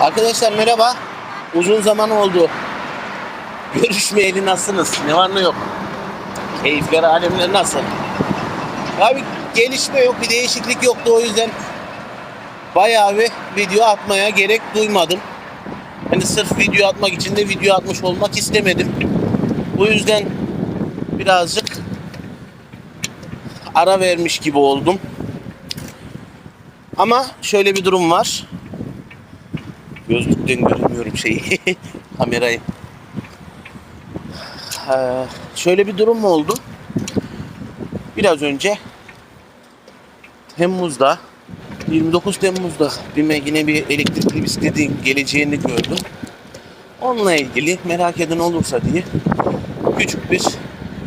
Arkadaşlar merhaba. Uzun zaman oldu. Görüşmeyeli nasılsınız? Ne var ne yok? Keyifler alemler nasıl? Ya bir gelişme yok, bir değişiklik yoktu o yüzden bayağı bir video atmaya gerek duymadım. Hani sırf video atmak için de video atmış olmak istemedim. Bu yüzden birazcık ara vermiş gibi oldum. Ama şöyle bir durum var. Gözlükten göremiyorum şeyi. Kamerayı. Ee, şöyle bir durum oldu. Biraz önce Temmuz'da 29 Temmuz'da bir yine bir elektrikli bisikletin geleceğini gördüm. Onunla ilgili merak eden olursa diye küçük bir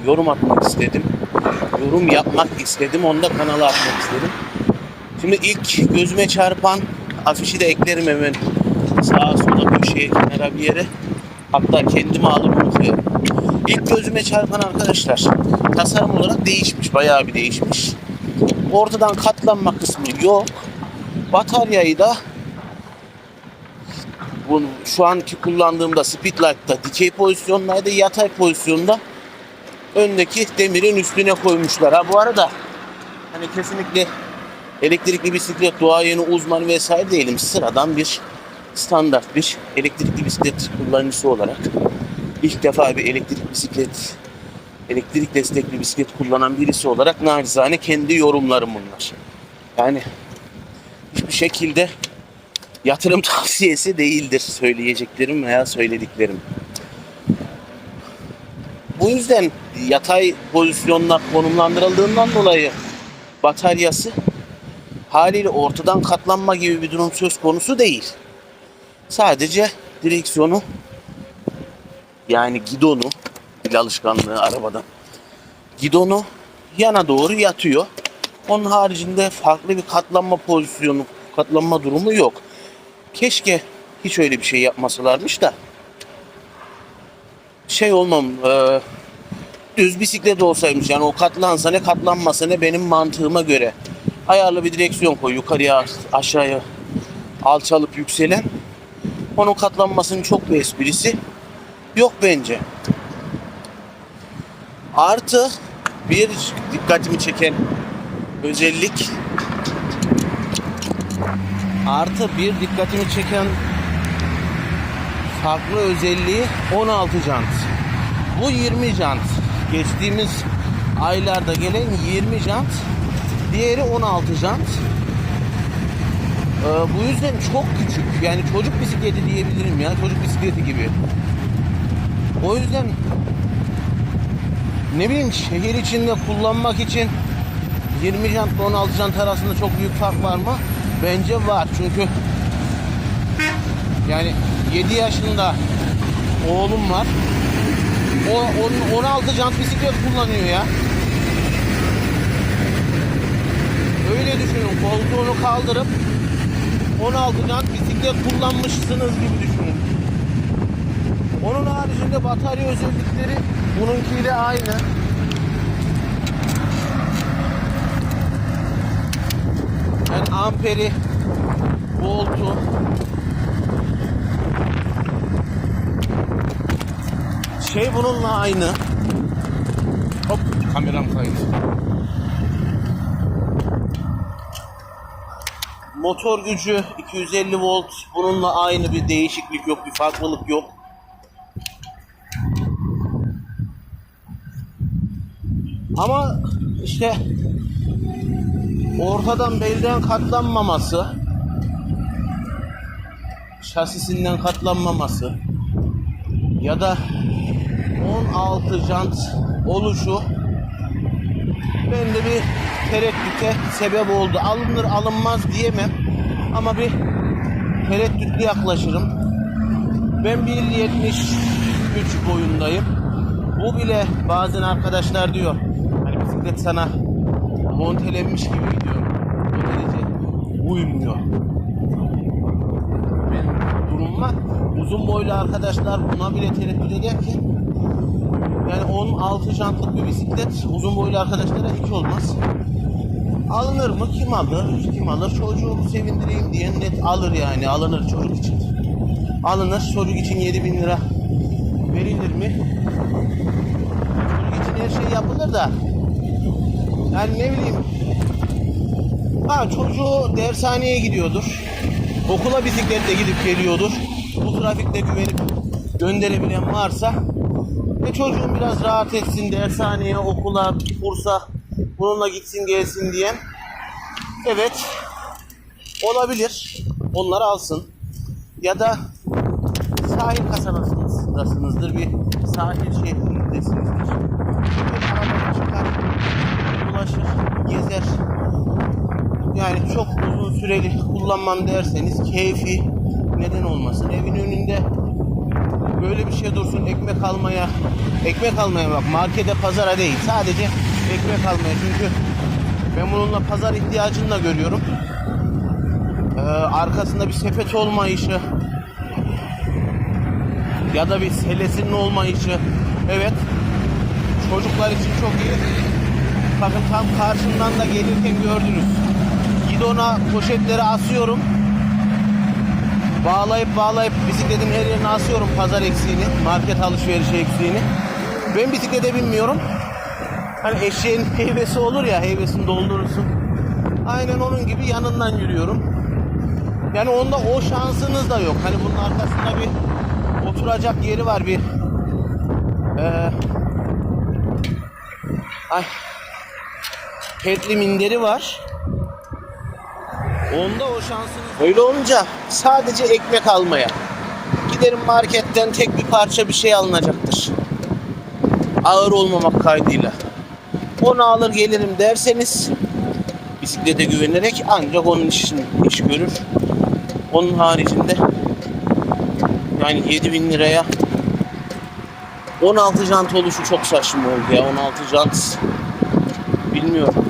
yorum atmak istedim. Yorum yapmak istedim. Onu da kanala atmak istedim. Şimdi ilk gözüme çarpan afişi de eklerim hemen sağa sola köşeye kenara bir yere. Hatta kendime alıp koyarım. İlk gözüme çarpan arkadaşlar tasarım olarak değişmiş. Bayağı bir değişmiş. Ortadan katlanma kısmı yok. Bataryayı da bunu şu anki kullandığımda Speedlight'ta dikey pozisyondaydı. Yatay pozisyonda öndeki demirin üstüne koymuşlar. Ha bu arada hani kesinlikle elektrikli bisiklet duayeni uzmanı vesaire değilim. Sıradan bir standart bir elektrikli bisiklet kullanıcısı olarak ilk defa bir elektrik bisiklet elektrik destekli bisiklet kullanan birisi olarak narizane kendi yorumlarım bunlar. Yani hiçbir şekilde yatırım tavsiyesi değildir söyleyeceklerim veya söylediklerim. Bu yüzden yatay pozisyonla konumlandırıldığından dolayı bataryası haliyle ortadan katlanma gibi bir durum söz konusu değil. Sadece direksiyonu yani gidonu bir alışkanlığı arabadan gidonu yana doğru yatıyor. Onun haricinde farklı bir katlanma pozisyonu, katlanma durumu yok. Keşke hiç öyle bir şey yapmasalarmış da şey olmam e, düz bisiklet olsaymış yani o katlansa ne katlanmasa ne benim mantığıma göre ayarlı bir direksiyon koy yukarıya aşağıya alçalıp yükselen onun katlanmasının çok bir esprisi yok bence. Artı bir dikkatimi çeken özellik artı bir dikkatimi çeken farklı özelliği 16 jant. Bu 20 jant. Geçtiğimiz aylarda gelen 20 jant. Diğeri 16 jant. Ee, bu yüzden çok küçük. Yani çocuk bisikleti diyebilirim ya. Çocuk bisikleti gibi. O yüzden ne bileyim şehir içinde kullanmak için 20 jant ile 16 jant arasında çok büyük fark var mı? Bence var. Çünkü yani 7 yaşında oğlum var. O onun 16 jant bisiklet kullanıyor ya. Öyle düşünün. Koltuğunu kaldırıp 16 jant bisiklet kullanmışsınız gibi düşünün. Onun haricinde batarya özellikleri bununkiyle aynı. Yani amperi, voltu, şey bununla aynı. Hop kameram kaydı. Motor gücü 250 volt. Bununla aynı bir değişiklik yok, bir farklılık yok. Ama işte ortadan belden katlanmaması, şasisinden katlanmaması ya da 16 jant oluşu bende bir tereddüte sebep oldu. Alınır alınmaz diyemem ama bir tereddütlü yaklaşırım. Ben 1.73 boyundayım. Bu bile bazen arkadaşlar diyor hani bisiklet sana montelenmiş gibi gidiyor. O derece uymuyor. Benim durumuma uzun boylu arkadaşlar buna bile tereddüt ederken yani 16 jantlık bir bisiklet uzun boylu arkadaşlara hiç olmaz. Alınır mı? Kim alır? Kim alır? Çocuğu sevindireyim diye net alır yani. Alınır çocuk için. alınır. Çocuk için 7 bin lira verilir mi? Çocuk için her şey yapılır da yani ne bileyim ha çocuğu dershaneye gidiyordur. Okula bisikletle gidip geliyordur. Bu trafikte güvenip gönderebilen varsa ve çocuğun biraz rahat etsin dershaneye, okula, kursa bununla gitsin gelsin diyen evet olabilir. Onları alsın. Ya da sahil kasabasındasınızdır. Bir sahil şehrindesinizdir. Bir arabaya çıkar, dolaşır, gezer. Yani çok uzun süreli kullanmam derseniz keyfi neden olmasın. Evin önünde böyle bir şey dursun ekmek almaya ekmek almaya bak markete pazara değil. Sadece ekmek almaya. Çünkü ben bununla pazar ihtiyacını da görüyorum. Ee, arkasında bir sepet olmayışı ya da bir selesinin olmayışı. Evet çocuklar için çok iyi. Bakın tam karşımdan da gelirken gördünüz. Gidona poşetleri asıyorum bağlayıp bağlayıp bisikletin her yerine asıyorum pazar eksiğini, market alışverişi eksiğini. Ben bisiklete binmiyorum. Hani eşeğin heybesi olur ya, heybesini doldurursun. Aynen onun gibi yanından yürüyorum. Yani onda o şansınız da yok. Hani bunun arkasında bir oturacak yeri var bir. Ee, ay, petli minderi var. Onda o şansınız öyle olunca sadece ekmek almaya giderim marketten tek bir parça bir şey alınacaktır. Ağır olmamak kaydıyla. Onu alır gelirim derseniz bisiklete güvenerek ancak onun için iş görür. Onun haricinde yani 7000 liraya 16 jant oluşu çok saçma oldu ya 16 jant bilmiyorum.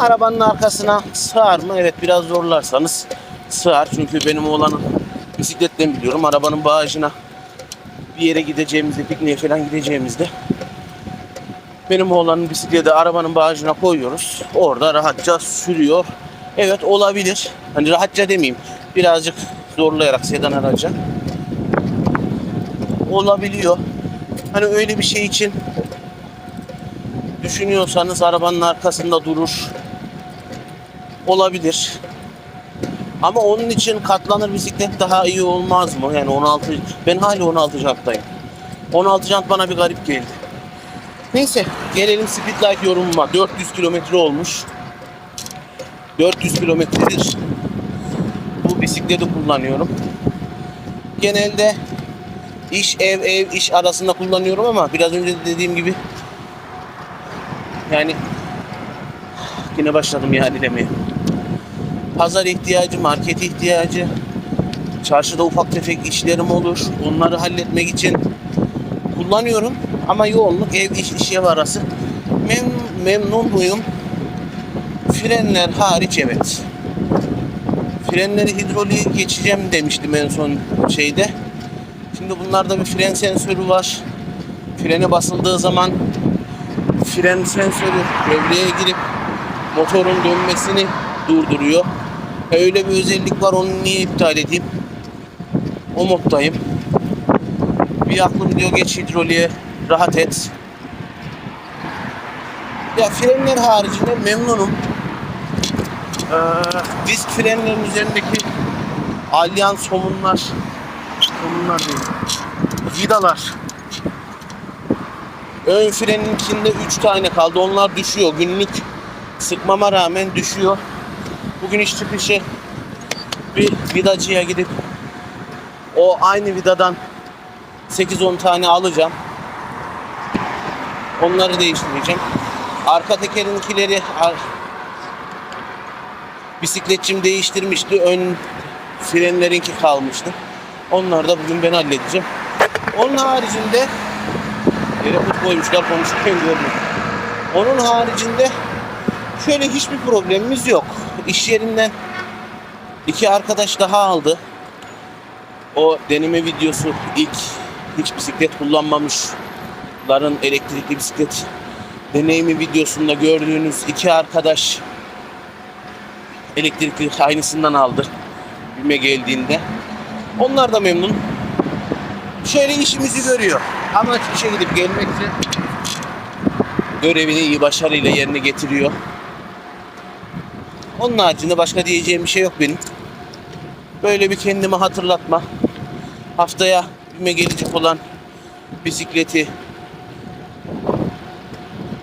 Arabanın arkasına sığar mı? Evet biraz zorlarsanız sığar. Çünkü benim oğlanın bisikletten biliyorum. Arabanın bağajına bir yere gideceğimizde, pikniğe falan gideceğimizde benim oğlanın bisikleti arabanın bağajına koyuyoruz. Orada rahatça sürüyor. Evet olabilir. Hani rahatça demeyeyim. Birazcık zorlayarak sedan araca. Olabiliyor. Hani öyle bir şey için düşünüyorsanız arabanın arkasında durur. Olabilir. Ama onun için katlanır bisiklet daha iyi olmaz mı? Yani 16 ben hala 16 janttayım. 16 jant bana bir garip geldi. Neyse gelelim Speedlight yorumuma. 400 kilometre olmuş. 400 kilometredir bu bisikleti kullanıyorum. Genelde iş ev ev iş arasında kullanıyorum ama biraz önce de dediğim gibi yani yine başladım yani demeye. Pazar ihtiyacı, market ihtiyacı, çarşıda ufak tefek işlerim olur. Onları halletmek için kullanıyorum. Ama yoğunluk ev iş iş ev arası. Mem memnun muyum? Frenler hariç evet. Frenleri hidroliğe geçeceğim demiştim en son şeyde. Şimdi bunlarda bir fren sensörü var. Frene basıldığı zaman fren sensörü devreye girip motorun dönmesini durduruyor. Öyle bir özellik var onu niye iptal edeyim? O moddayım. Bir aklım diyor geç hidroliğe rahat et. Ya frenler haricinde memnunum. Ee, disk frenlerin üzerindeki alyan somunlar somunlar değil. Vidalar Ön frenin içinde 3 tane kaldı. Onlar düşüyor. Günlük sıkmama rağmen düşüyor. Bugün iş çıkışı bir vidacıya gidip o aynı vidadan 8-10 tane alacağım. Onları değiştireceğim. Arka tekerinkileri bisikletçim değiştirmişti. Ön frenlerinki kalmıştı. Onları da bugün ben halledeceğim. Onun haricinde Yere kut koymuşlar konuşurken gördüm. Onun haricinde şöyle hiçbir problemimiz yok. İş yerinden iki arkadaş daha aldı. O deneme videosu ilk hiç bisiklet kullanmamışların elektrikli bisiklet deneyimi videosunda gördüğünüz iki arkadaş elektrikli aynısından aldı. Bime geldiğinde. Onlar da memnun. Şöyle işimizi görüyor. Amaç işe gidip gelmekse görevini iyi başarıyla yerine getiriyor. Onun haricinde başka diyeceğim bir şey yok benim. Böyle bir kendime hatırlatma. Haftaya bime gelecek olan bisikleti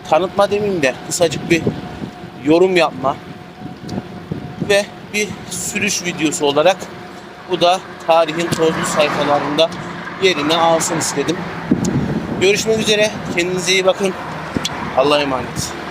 tanıtma demeyeyim de kısacık bir yorum yapma ve bir sürüş videosu olarak bu da tarihin tozlu sayfalarında yerini alsın istedim. Görüşmek üzere. Kendinize iyi bakın. Allah'a emanet.